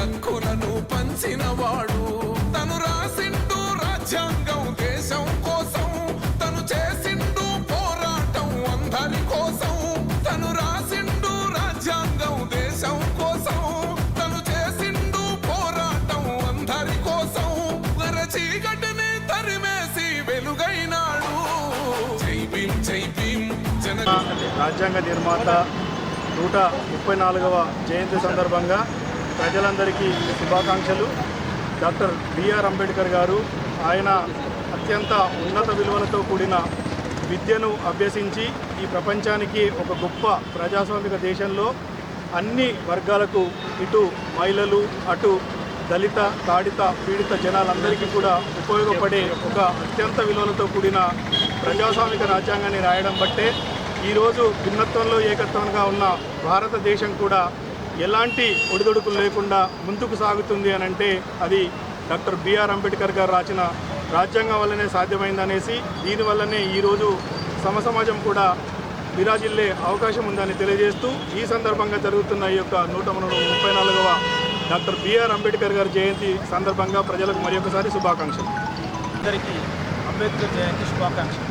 హక్కులను పంచినవాడు. తను రాసిండు రాజ్యాంగం దేశం కోసం. తను చేసిండు పోరాటం అందరి కోసం. తను రాసిండు రాజ్యాంగం దేశం కోసం. తను చేసిండు పోరాటం అందరి కోసం. వర చీకటిని తరిమేసి వెలుగైనాడు. జై భీం జై భీం జన రాజ్యాంగ నిర్మాత నూట ముప్పై నాలుగవ జయంతి సందర్భంగా ప్రజలందరికీ శుభాకాంక్షలు. డాక్టర్ బిఆర్ అంబేద్కర్ గారు ఆయన అత్యంత ఉన్నత విలువలతో కూడిన విద్యను అభ్యసించి ఈ ప్రపంచానికి ఒక గొప్ప ప్రజాస్వామిక దేశంలో అన్ని వర్గాలకు ఇటు మహిళలు అటు దళిత తాడిత పీడిత జనాలందరికీ కూడా ఉపయోగపడే ఒక అత్యంత విలువలతో కూడిన ప్రజాస్వామిక రాజ్యాంగాన్ని రాయడం బట్టే ఈరోజు భిన్నత్వంలో ఏకత్వంగా ఉన్న భారతదేశం కూడా ఎలాంటి ఒడిదొడుకులు లేకుండా ముందుకు సాగుతుంది అని అంటే అది డాక్టర్ బిఆర్ అంబేద్కర్ గారు రాసిన రాజ్యాంగం వల్లనే సాధ్యమైందనేసి దీనివల్లనే ఈరోజు సమసమాజం కూడా విరాజిల్లే అవకాశం ఉందని తెలియజేస్తూ ఈ సందర్భంగా జరుగుతున్న ఈ యొక్క నూట ముప్పై నాలుగవ డాక్టర్ బిఆర్ అంబేద్కర్ గారి జయంతి సందర్భంగా ప్రజలకు మరొకసారి శుభాకాంక్షలు. అందరికీ అంబేద్కర్ జయంతి శుభాకాంక్షలు.